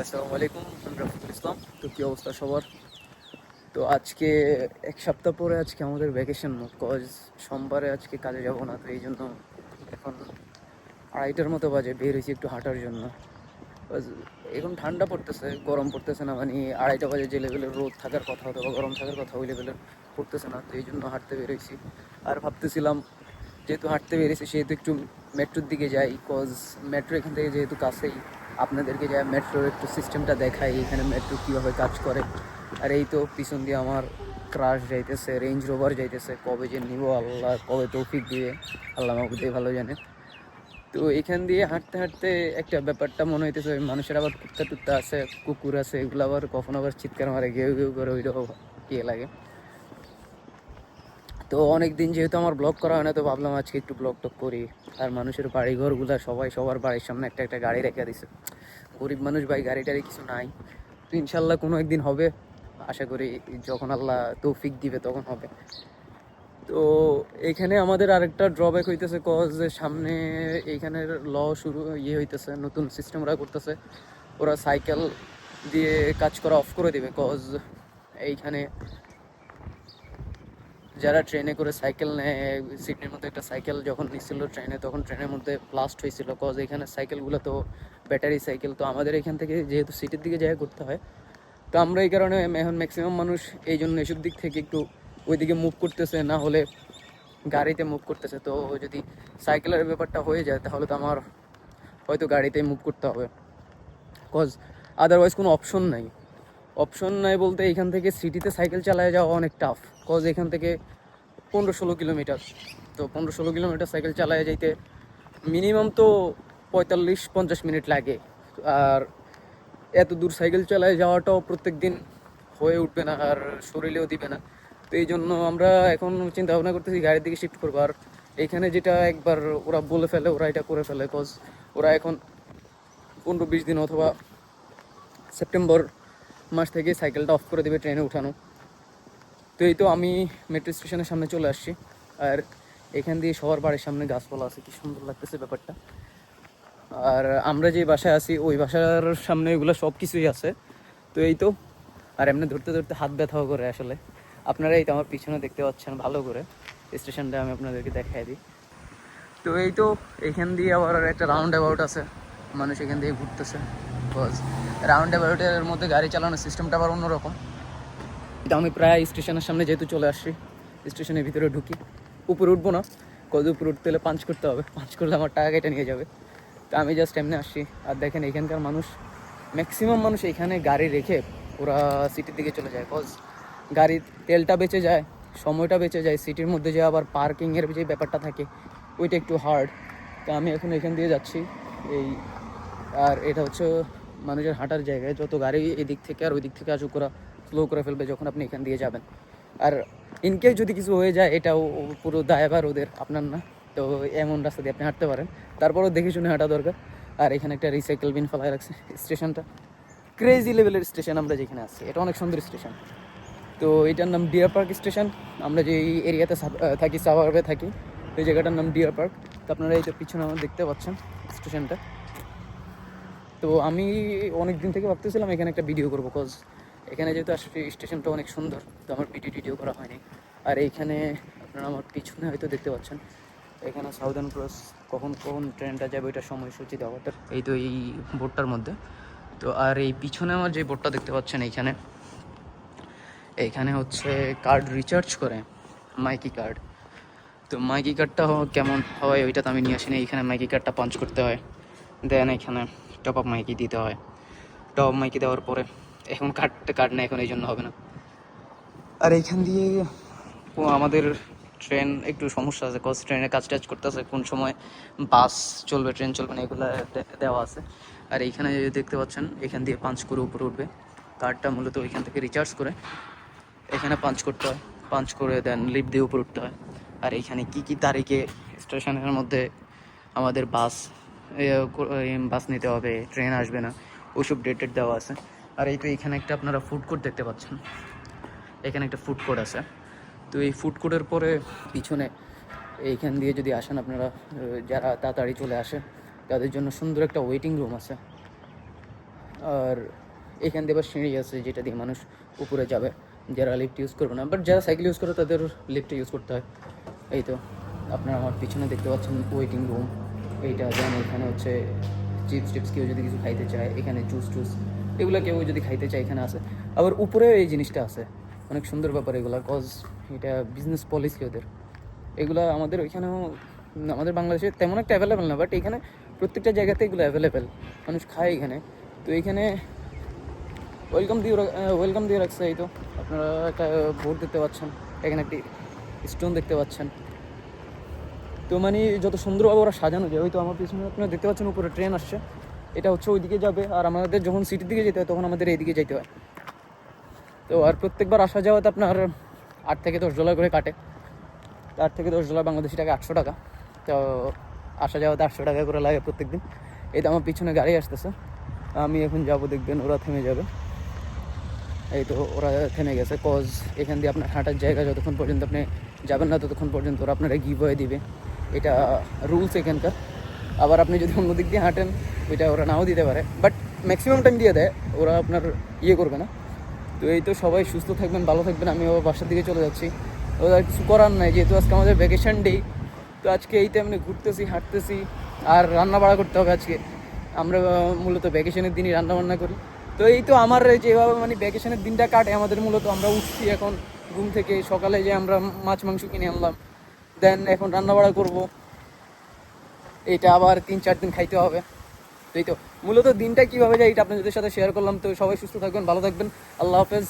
আসসালামু আলাইকুম, আমি রাফিকুল ইসলাম। তো কী অবস্থা সবার? তো আজকে এক সপ্তাহ পরে আজকে আমাদের ভ্যাকেশন কজ সোমবারে আজকে কাজে যাব না, তো এই জন্য এখন আড়াইটার মতো বাজে, বের হয়েছি একটু হাঁটার জন্য। এখন ঠান্ডা পড়তেছে, গরম পড়তেছে না মানে আড়াইটা বাজে যে লেভেলের রোদ থাকার কথা অথবা গরম থাকার কথা ওই লেভেলের পড়তেছে না, তো এই জন্য হাঁটতে বেরোইছি আর ভাবতেছিলাম, যেহেতু হাঁটতে বেরিয়েছি সেহেতু একটু মেট্রোর দিকে যাই কজ মেট্রো এখান থেকে যেহেতু কাছেই আপনাদেরকে যা মেট্রোর একটু সিস্টেমটা দেখাই, এখানে মেট্রো কীভাবে কাজ করে। আর এই তো পিছন দিয়ে আমার ক্রাশ যাইতেছে রেঞ্জ রোভার যাইতেছে। কবে যে নিব আল্লাহ, কবে তৌফিক দিয়ে আল্লাহ মাহবুদে ভালো জানে। তো এখান দিয়ে হাঁটতে হাঁটতে একটা ব্যাপারটা মনে হইতেছে মানুষের আবার কুত্তা টুত্তা আছে, কুকুর আছে, এগুলো আবার কখনো আবার চিৎকার মারে, ঘেউ ঘেউ করে ওইটাও ইয়ে লাগে। তো অনেক দিন যেহেতু আমার ব্লগ করা হয় না, তো ভাবলাম আজকে একটু ব্লগ টক করি। আর মানুষের বাড়ি ঘরগুলো সবাই সবার বাড়ির সামনে একটা একটা গাড়ি রেখে দিছে। গরিব মানুষ ভাই গাড়ি টাড়ি কিছু নাই। তো ইনশাল্লাহ কোনো একদিন হবে। আশা করি যখন আল্লাহ তৌফিক দিবে তখন হবে। তো এখানে আমাদের আরেকটা ড্রব্যাক হইতেছে কজ সামনে এইখানের ল শুরু ইয়ে হইতেছে, নতুন সিস্টেম ওরা করতেছে। ওরা সাইকেল দিয়ে কাজ করা অফ করে দিবে কজ এইখানে যারা ট্রেনে করে সাইকেল নেয়, সিডনির মধ্যে একটা সাইকেল যখন নিচ্ছিল ট্রেনে, তখন ট্রেনের মধ্যে ব্লাস্ট হয়েছিল। কজ এখানে সাইকেলগুলো তো ব্যাটারি সাইকেল, তো আমাদের এখান থেকে যেহেতু সিটির দিকে জায়গা করতে হয়, তো আমরা এই কারণে এখন ম্যাক্সিমাম মানুষ এই জন্য এসব দিক থেকে একটু ওইদিকে মুভ করতেছে, না হলে গাড়িতে মুভ করতেছে। তো যদি সাইকেলের ব্যাপারটা হয়ে যায়, তাহলে তো আমার হয়তো গাড়িতেই মুভ করতে হবে। কজ আদারওয়াইজ কোনো অপশন নাই। অপশন নাই বলতে এখান থেকে সিটিতে সাইকেল চালায় যাওয়া অনেক টাফ কজ এখান থেকে পনেরো ষোলো কিলোমিটার। তো পনেরো ষোলো কিলোমিটার সাইকেল চালায় যাইতে মিনিমাম তো পঁয়তাল্লিশ, পঞ্চাশ মিনিট লাগে। আর এত দূর সাইকেল চালায় যাওয়াটাও প্রত্যেক দিন হয়ে উঠবে না আর শরীরেও দিবে না। তো এই জন্য আমরা এখন চিন্তা ভাবনা করতেছি গাড়ির দিকে শিফট করব। আর এখানে যেটা একবার ওরা বলে ফেলে, ওরা এটা করে ফেলে কজ ওরা এখন পনেরো, বিশ দিন অথবা সেপ্টেম্বর মাস থেকে সাইকেলটা অফ করে দেবে ট্রেনে উঠানো। তো এই তো আমি মেট্রো স্টেশনের সামনে চলে আসছি। আর এখান দিয়ে সবার বাড়ির সামনে গাছপালা আছে, কি সুন্দর লাগতেছে ব্যাপারটা। আর আমরা যে বাসায় আছি, ওই বাসার সামনে এগুলো সব কিছুই আছে। তো এই তো, আর এমনি ধরতে ধরতে হাত ব্যথাও করে আসলে। আপনারা এই তো আমার পিছনে দেখতে পাচ্ছেন, ভালো করে। স্টেশনটা আমি আপনাদেরকে দেখাই দিই। তো এই তো, এখান দিয়ে আবার একটা রাউন্ড অ্যাবাউট আছে। মানুষ এখান দিয়ে ঘুরতেছে। রাউন্ড অ্যাবাউটের মধ্যে গাড়ি চালানোর সিস্টেমটা আবার অন্যরকম। তো আমি প্রায় স্টেশনের সামনে যেহেতু চলে আসছি, স্টেশনের ভিতরে ঢুকি। উপরে উঠবো না কত উপরে উঠতে হলে পাঞ্চ করতে হবে। পাঞ্চ করলে আমার টাকা কেটে নিয়ে যাবে। তো আমি জাস্ট এমনি আসছি। আর দেখেন এখানকার মানুষ ম্যাক্সিমাম মানুষ এখানে গাড়ি রেখে ওরা সিটির দিকে চলে যায়। কজ গাড়ির তেলটা বেঁচে যায়, সময়টা বেঁচে যায় সিটির মধ্যে যে আবার পার্কিংয়ের যে ব্যাপারটা থাকে, ওইটা একটু হার্ড তো আমি এখন এখান দিয়ে যাচ্ছি। এই, আর এটা হচ্ছে মানুষের হাঁটার জায়গায় যত গাড়ি এদিক থেকে আর ওই দিক থেকে আসুক ওরা স্লো করে ফেলবে যখন আপনি এখান দিয়ে যাবেন। আর ইনকেস যদি কিছু হয়ে যায়, এটাও পুরো দায়ভার ওদের, আপনার না? তো এমন রাস্তা দিয়ে আপনি হাঁটতে পারেন। তারপরেও দেখে শুনে হাঁটা দরকার। আর এখানে একটা রিসাইকেল বিন ফেলায় রাখছে স্টেশনটা। ক্রেজি লেভেলের স্টেশন আমরা যেখানে আছি। এটা অনেক সুন্দর স্টেশন তো এটার নাম ডিয়ার পার্ক স্টেশন আমরা যে এরিয়াতে থাকি সাভারবে থাকি, ওই জায়গাটার নাম ডিয়ার পার্ক তো আপনারা এই তো পিছনে আমার দেখতে পাচ্ছেন স্টেশনটা তো আমি অনেক দিন থেকে ভাবতেছিলাম এখানে একটা ভিডিও করব কজ এখানে যেহেতু আসলে স্টেশনটা অনেক সুন্দর, তো আমার ভিডিও টিডিও করা হয়নি। আর এইখানে আপনারা আমার পিছনে হয়তো দেখতে পাচ্ছেন, এখানে সাউদার্ন ক্রস, কখন কখন ট্রেনটা যাবে ওইটার সময়সূচি দেওয়াটা এই তো এই বোর্ডটার মধ্যে। তো আর এই পিছনে আমার যে বোর্ডটা দেখতে পাচ্ছেন এইখানে এইখানে হচ্ছে কার্ড রিচার্জ করে মাইকি কার্ড। তো মাইকি কার্ডটা কেমন হয় ওইটা তো আমি নিয়ে আসিনি, এইখানে মাইকি কার্ডটা পাঞ্চ করতে হয়। দেন এখানে টপ আপ মাইকি দিতে হয়। টপ মাইকি দেওয়ার পরে এখন কার্ড কাট না এখন এই জন্য হবে না। আর এইখান দিয়ে আমাদের ট্রেন একটু সমস্যা আছে কজ ট্রেনে কাজ টাজ করতেছে কোন সময় বাস চলবে ট্রেন চলবে না এগুলো দেওয়া আছে। আর এইখানে দেখতে পাচ্ছেন এখান দিয়ে পাঞ্চ করে উপরে উঠবে। কার্ডটা মূলত ওইখান থেকে রিচার্জ করে এখানে পাঞ্চ করতে হয়। পাঞ্চ করে দেন লিফট দিয়ে উপরে উঠতে হয়। আর এইখানে কি কি তারিখে স্টেশনের মধ্যে আমাদের বাস বাস নিতে হবে ট্রেন আসবে না ওইসব ডেটেড দেওয়া আছে। আর এই তো এখানে একটা আপনারা ফুড কোর্ট দেখতে পাচ্ছেন। এখানে একটা ফুড কোর্ট আছে। তো এই ফুড কোর্টের পরে পিছনে এইখান দিয়ে যদি আসেন আপনারা যারা তাড়াতাড়ি চলে আসে, তাদের জন্য সুন্দর একটা ওয়েটিং রুম আছে। আর এখান দিয়ে আবার সিঁড়ি আছে যেটা দিয়ে মানুষ উপরে যাবে। যারা লিফট ইউজ করবে না বাট যারা সাইকেল ইউজ করে তাদের লিফট ইউজ করতে হয়। এই তো আপনারা আমার পিছনে দেখতে পাচ্ছেন ওয়েটিং রুম এইটা দেন এখানে হচ্ছে চিপস টিপস কেউ যদি কিছু খাইতে চায়, এখানে জুস টুস এগুলো কেউ যদি খাইতে চায় এখানে আছে। আবার উপরেও এই জিনিসটা আছে। অনেক সুন্দর ব্যাপার এগুলো কজ এটা বিজনেস পলিসি ওদের। এগুলো আমাদের ওইখানেও, আমাদের বাংলাদেশে তেমন একটা অ্যাভেলেবেল না বাট এখানে প্রত্যেকটা জায়গাতে এগুলো অ্যাভেলেবেল মানুষ খায় এখানে। তো এখানে ওয়েলকাম দিয়ে ওয়েলকাম দিয়ে রাখছে, এই তো। আপনারা একটা বোর্ড দেখতে পাচ্ছেন, এখানে একটি স্টোন দেখতে পাচ্ছেন। তো মানে যত সুন্দরভাবে ওরা সাজানো যায়, ওই তো আমার পিছনে আপনারা দেখতে পাচ্ছেন উপরে ট্রেন আসছে। এটা হচ্ছে ওইদিকে যাবে। আর আমাদের যখন সিটির দিকে যেতে হয়, তখন আমাদের এইদিকে যেতে হয়। তো আর প্রত্যেকবার আসা যাওয়াতে আপনার আট থেকে দশ ডলার করে কাটে। আট থেকে দশ ডলার বাংলাদেশি টাকা আটশো টাকা। তো আসা যাওয়াতে আটশো টাকা করে লাগে প্রত্যেক দিন এই তো আমার পিছনে গাড়ি আসতেছে। আমি এখন যাব, দেখবেন ওরা থেমে যাবে। এই তো ওরা থেমে গেছে। কজ এখান দিয়ে আপনার হাঁটার জায়গা যতক্ষণ পর্যন্ত আপনি যাবেন না, ততক্ষণ পর্যন্ত ওরা আপনারা গিভ হয়ে দিবে। এটা রুলস এখানকার। আবার আপনি যদি অন্য দিক দিয়ে হাঁটেন ওইটা ওরা নাও দিতে পারে বাট ম্যাক্সিমাম টাইম দিয়ে দেয়, ওরা আপনার ইয়ে করবে না। তো এই তো সবাই সুস্থ থাকবেন, ভালো থাকবেন, আমি আবার বাসার দিকে চলে যাচ্ছি। ওদের আর কিছু করার নাই, যেহেতু আজকে আমাদের ভ্যাকেশন ডে তো আজকে এই টাইমে ঘুরতেছি, হাঁটতেছি, আর রান্না বাড়া করতে হবে আজকে। আমরা মূলত ভ্যাকেশনের দিনই রান্না বান্না করি। তো এই তো আমার যেভাবে মানে ভ্যাকেশনের দিনটা কাটে, আমাদের মূলত আমরা উঠছি এখন ঘুম থেকে, সকালে যে আমরা মাছ, মাংস কিনে আনলাম। দেন এখন রান্না বাড়া করব। এটা আবার তিন চার দিন খাইতে হবে। এই তো, মূলত দিনটা কীভাবে যায় এটা আপনাদের সাথে শেয়ার করলাম। তো সবাই সুস্থ থাকবেন, ভালো থাকবেন। আল্লাহ হাফেজ।